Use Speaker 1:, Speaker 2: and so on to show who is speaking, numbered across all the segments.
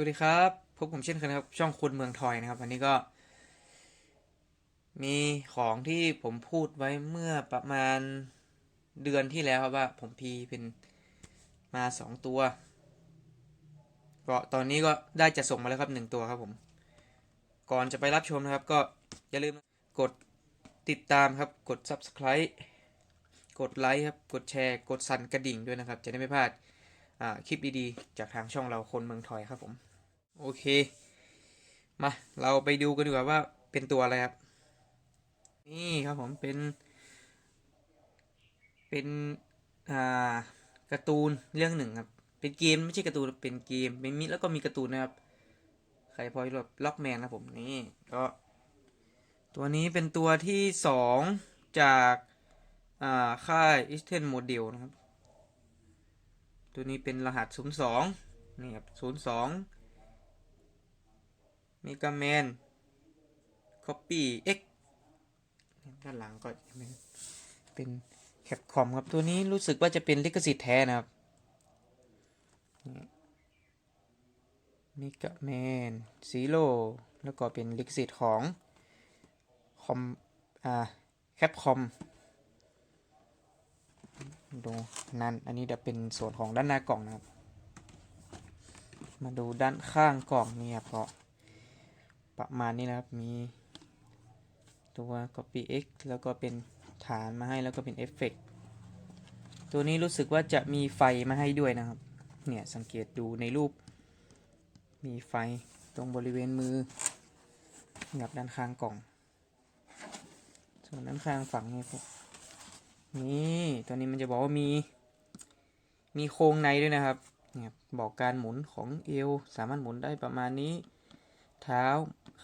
Speaker 1: วัสดีครับพบผมเช่นเคยนะครับช่องคุณเมืองทอยนะครับ วันนี้ก็ มีของที่ผมพูดไว้เมื่อประมาณเดือนที่แล้วครับว่าผมพีเป็นมาสองตัวก็ตอนนี้ก็ได้จะส่งมาแล้วครับหนึ่งตัวครับผม ก่อนจะไปรับชมนะครับ ก็อย่าลืมกดติดตามครับกด subscribe กดไลค์ครับกดแชร์ กดสั่นกระดิ่งด้วยนะครับ จะได้ไม่พลาดคลิปดีๆ จากทางช่องเราคนเมืองทอยครับผม โอเค มา เราไปดูกันดีกว่าว่าเป็นตัวอะไรครับ นี่ครับผมเป็น เป็น อ่าการ์ตูนเรื่องหนึ่งครับ เป็นเกมไม่ใช่การ์ตูนเป็นเกมเป็นมิแล้วก็มีการ์ตูนนะครับ ใครพอรู้ล็อกแมนครับผมนี่ก็ตัวนี้เป็นตัวที่สองจากอ่าค่ายอิสเทนโมเดลนะครับ ตัวนี้เป็นรหัส 02 นี่ครับ 02 m e g a Man Copy X ด้านหลังก็จะเป็นเป็นแคปคอมครับ ตัวนี้รู้สึกว่าจะเป็นลิขสิทธิ์แท้นะครับมิกาแมนซีโร่แล้วก็เป็นลิขสิทธิ์ของคอมอ่าแคปคอมดูนั่นอันนี้จะเป็นส่วนของด้านหน้ากล่องนะครับ มาดูด้านข้างกล่องนี่ครับก็ ประมาณนี้นะครับ มีตัว copy x แล้วก็เป็นฐานมาให้แล้วก็เป็นเอฟเฟกต์ตัวนี้รู้สึกว่าจะมีไฟมาให้ด้วยนะครับ เนี่ยสังเกตดูในรูป มีไฟตรงบริเวณมือกับด้านข้างกล่อง ส่วนด้านข้างฝั่งนี้ครับนี่ตัวนี้มันจะบอกว่ามี มีโครงในด้วยนะครับเนี่ยบอกการหมุนของเอว สามารถหมุนได้ประมาณนี้ เท้า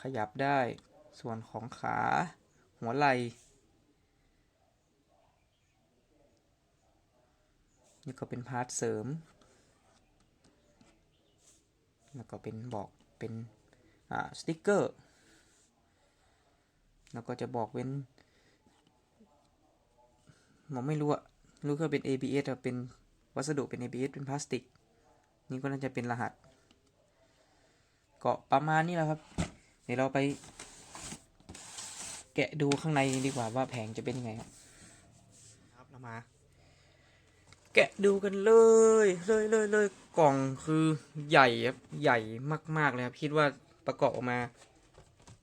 Speaker 1: ขยับได้ ส่วนของขา หัวไหล่นี่ก็เป็นพาร์ทเสริม แล้วก็เป็นบอกเป็นอ่าสติ๊กเกอร์ แล้วก็จะบอกเป็นผมไม่รู้อะรู้แค่เป็น ABS อะเป็นวัสดุเป็น ABS เป็นพลาสติก นี่ก็น่าจะเป็นรหัส เก็ประมาณนี้แหละครับ เดี๋ยวเราไป แกะดูข้างในดีกว่าว่าแผงจะเป็นยังไงครับครับเรามา แกะดูกันเลยเลยเลยเลยกล่องคือใหญ่ครับใหญ่มากๆเลยครับคิดว่าประกอบออกมา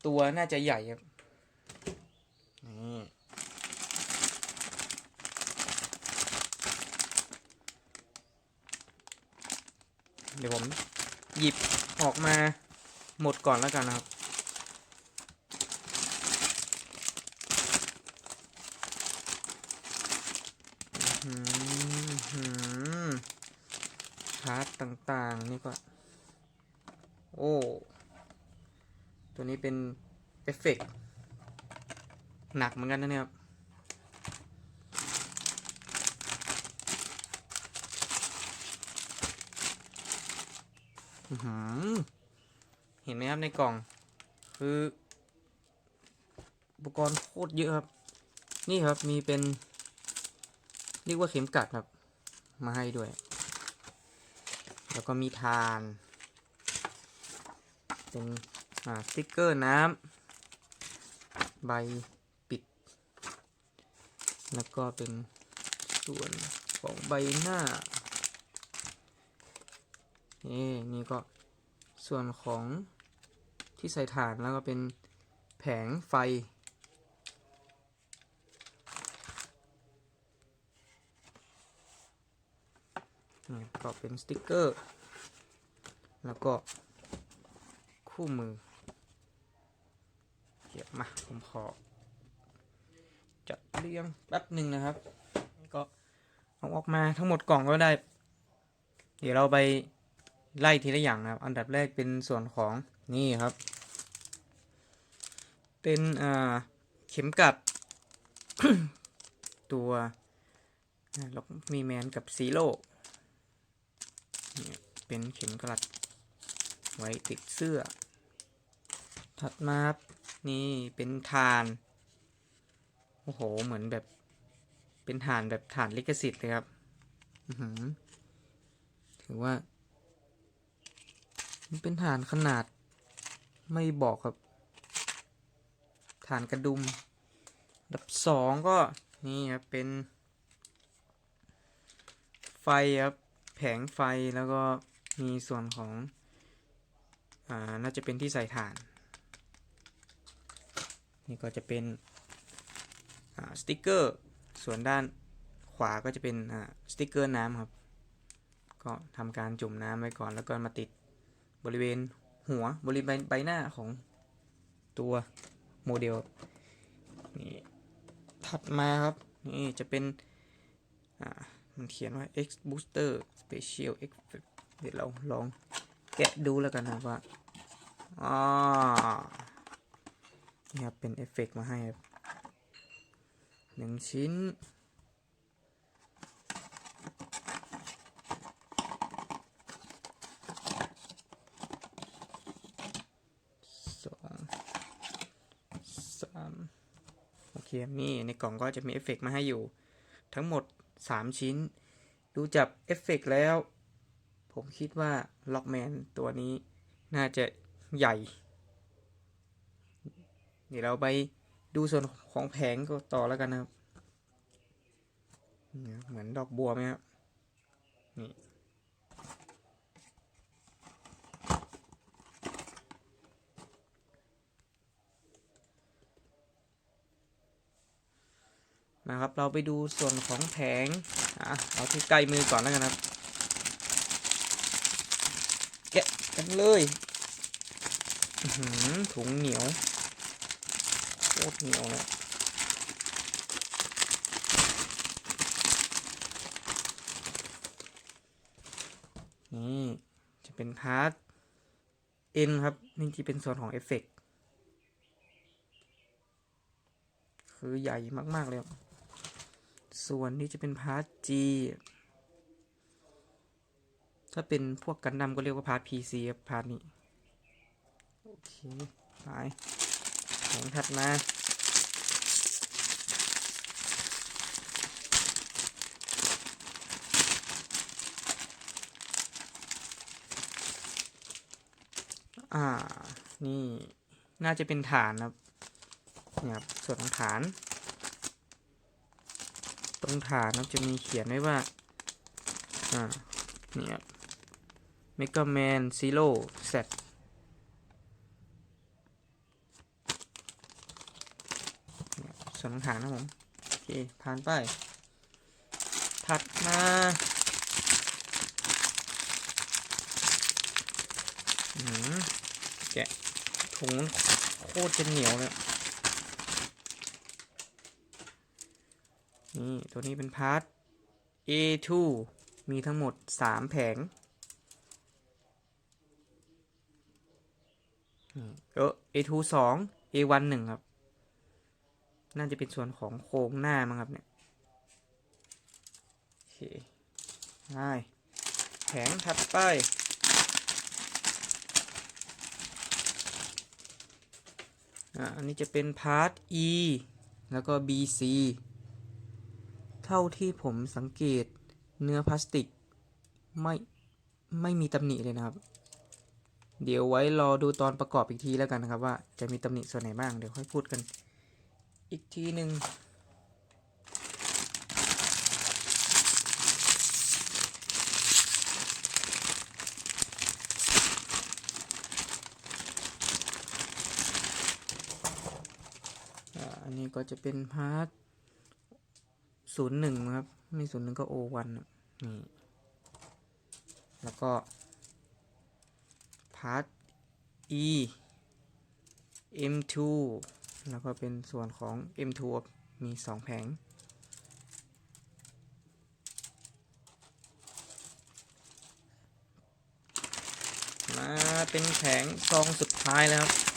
Speaker 1: ตัวน่าจะใหญ่ครับนี่เดี๋ยวผมหยิบออกมาหมดก่อนแล้วกันนะครับ อื้อหือ พาร์ทต่างๆ นี่ก็ โอ้ ตัวนี้เป็นเอฟเฟกหนักเหมือนกันนะเนี่ยครับเห็นไหมครับในกล่อง คือ อุปกรณ์โคตรเยอะครับ นี่ครับมีเป็น เรียกว่าเข็มกัดครับ มาให้ด้วย แล้วก็มีทาน เป็นสติ๊กเกอร์น้ำใบปิด แล้วก็เป็นส่วนของใบหน้านี่นี่ก็ส่วนของที่ใส่ถ่านแล้วก็เป็นแผงไฟ นี่ก็ เป็นสติกเกอร์ แล้วก็คู่มือเดี๋ยวมาผมขอ จัดเรียงแป๊บหนึ่งนะครับ ก็เอาออกมาทั้งหมดกล่องก็ได้ เดี๋ยวเราไปไล่ทีละอย่างนะครับ อันดับแรกเป็นส่วนของนี่ครับ เป็นอ่าเข็มกัด ตัวล็อกมีแมนกับซีโร่ เป็นเข็มกลัดไว้ติดเสื้อ ถัดมาครับนี่เป็นฐาน โอ้โห เหมือนแบบ เป็นฐานแบบฐานลิขสิทธิ์เลยครับถือว่า มันเป็นฐานขนาดไม่บอกครับ ฐานกระดุมดับสองก็นี่ครับเป็น ไฟครับ ผงไฟแล้วก็มีส่วนของอ่าน่าจะเป็นที่ใส่ถ่าน นี่ก็จะเป็นสติกเกอร์ ส่วนด้านขวาก็จะเป็นสติกเกอร์น้ำครับ ก็ทำการจุ่มน้ำไว้ก่อนแล้วก็มาติดบริเวณหัวบริเวณใบหน้าของตัวโมเดลนี่ถัดมาครับ นี่จะเป็นอ่า มันเขียนว่า X Booster Special Effect เดี๋ยวเราลองแกะดูแล้วกันนะครับว่าอ่นี่ครับเป็นเอฟเฟกต์มาให้ครับหนึ่งชิ้น สองสามโอเค นี่ ในกล่องก็จะมีเอฟเฟกต์มาให้อยู่ ทั้งหมด 3 ชิ้น ดูจากเอฟเฟกต์แล้ว ผมคิดว่าล็อกแมนตัวนี้น่าจะใหญ่ เดี๋ยวเราไปดูส่วนของแผงก็ต่อแล้วกันนะครับนี่ครับเหมือนดอกบัวไหมครับ นี่ นะครับ เราไปดูส่วนของแผงอะเอาที่ใกล้มือก่อนแล้วกันครับแกะกันเลยถุงเหนียวโคตรเหนียวเลยนี่จะเป็นพาร์ท N ครับ นี่จะเป็นส่วนของเอฟเฟกต์คือใหญ่มาก ๆ เลยครับ ส่วนนี้จะเป็นพาร์ท G ถ้าเป็นพวกกันดั้มก็เรียกว่าพาร์ท PC ครับพาร์ทนี้ โอเคไปแผงถัดมาอ่า นี่ น่าจะเป็นฐานครับ นี่ครับ ส่วนของฐาน ตรงฐานนะจะมีเขียนไว้ว่า อ่าเนี่ยเมกาแมนซีโร่เซตส่วนของฐานนะผม โอเค ผ่านไป ถัดมาอืมแกะถุงโคตรจะเหนียวเลย นี่ตัวนี้เป็นพาร์ท A2 มีทั้งหมด 3 แผงอืมเออ A2 2 A1 1 ครับ น่าจะเป็นส่วนของโครงหน้ามั้งครับเนี่ย โอเคได้แผงถัดไปอ่าอันนี้จะเป็นพาร์ท E แล้วก็ BC เท่าที่ผมสังเกตเนื้อพลาสติก ไม่ไม่มีตำหนิเลยนะครับ เดี๋ยวไว้รอดูตอนประกอบอีกทีแล้วกันนะครับ ว่าจะมีตำหนิส่วนไหนบ้างเดี๋ยวค่อยพูดกัน อีกทีหนึ่งอันนี้ก็จะเป็นพาร์ท ศูนย์หนึ่งครับ ไม่ศูนย์หนึ่งก็โอวันนี่ แล้วก็ พาร์ท E M2 แล้วก็เป็นส่วนของ M2 มีสองแผง มาเป็นแผงซองสุดท้ายแล้วครับ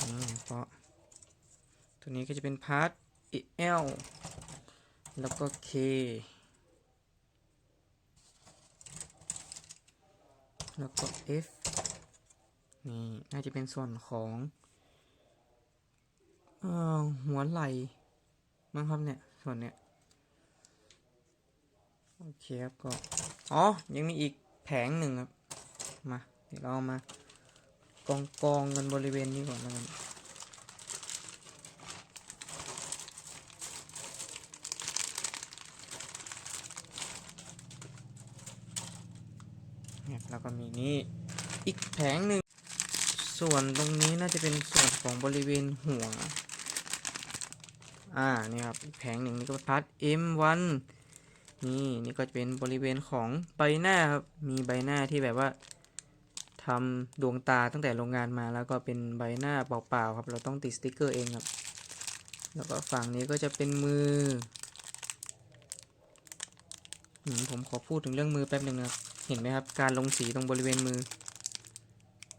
Speaker 1: อืมก็ตัว นี้ก็จะเป็นพาร์ท L แล้วก็ K แล้วก็ F นี่ น่าจะเป็นส่วนของออหัวไหล่มั้งครับเนี่ย ส่วนเนี้ย โอเคครับก็ อ๋อ ยังมีอีกแผงหนึ่งครับ มา เดี๋ยวเราเอามากองกองกันบริเวณนี้ก่อนแล้วกัน เนี่ย แล้วก็มีนี่อีกแผงหนึ่ง ส่วนตรงนี้น่าจะเป็นส่วนของบริเวณหัว อ่า นี่ครับ อีกแผงหนึ่งนี่ก็พาร์ท M1 นี่ นี่ก็จะเป็นบริเวณของใบหน้าครับ มีใบหน้าที่แบบว่าทำดวงตาตั้งแต่โรงงานมาแล้วก็เป็นใบหน้าเปล่าๆครับ เราต้องติดสติกเกอร์เองครับ แล้วก็ฝั่งนี้ก็จะเป็นมือ ผมขอพูดถึงเรื่องมือแป๊บหนึ่งนะครับ เห็นไหมครับ การลงสีตรงบริเวณมือ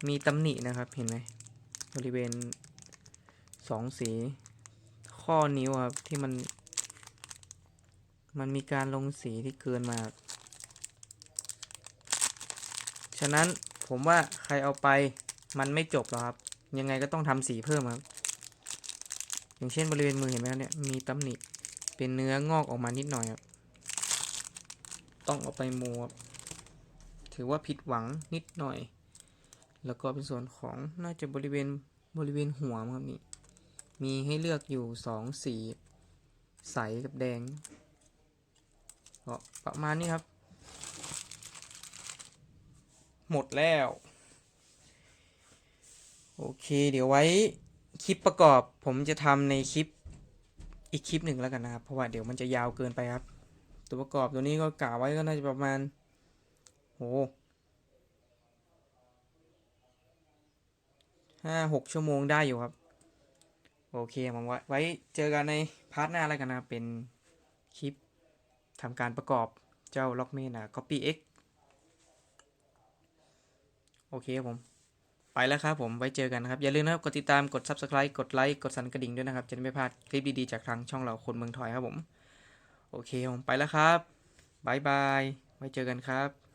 Speaker 1: มีตำหนินะครับ เห็นไหมบริเวณสองสี ข้อนิ้วครับที่มัน มันมีการลงสีที่เกินมา ฉะนั้นผมว่าใครเอาไปมันไม่จบหรอกครับ ยังไงก็ต้องทำสีเพิ่มครับ อย่างเช่นบริเวณมือเห็นไหมครับเนี่ยมีตำหนิเป็นเนื้องอกออกมานิดหน่อยครับ ต้องเอาไปโมครับ ถือว่าผิดหวังนิดหน่อย แล้วก็เป็นส่วนของน่าจะบริเวณบริเวณหัวมั้งครับนี่ มีให้เลือกอยู่สองสี ใสกับแดงก็ประมาณนี้ครับ หมดแล้ว โอเค เดี๋ยวไว้คลิปประกอบผมจะทำในคลิปอีกคลิปหนึ่งแล้วกันนะครับ เพราะว่าเดี๋ยวมันจะยาวเกินไปครับ ตัวประกอบตัวนี้ก็กะไว้ก็น่าจะประมาณ โหห้าหกชั่วโมงได้อยู่ครับ โอเคผมไว้ไว้เจอกันในพาร์ทหน้าแล้วกันนะเป็นคลิปทำการประกอบเจ้าล็อกเมนอะ Copy X โอเคครับผม ไปแล้วครับผมไว้เจอกันนะครับ อย่าลืมนะครับ กดติดตามกด Subscribe กดไลค์กดสั่นกระดิ่งด้วยนะครับ จะได้ไม่พลาดคลิปดีๆ จากทางช่องเราคนเมืองถอยครับผม โอเคผมไปแล้วครับบายบาย ไว้เจอกันครับ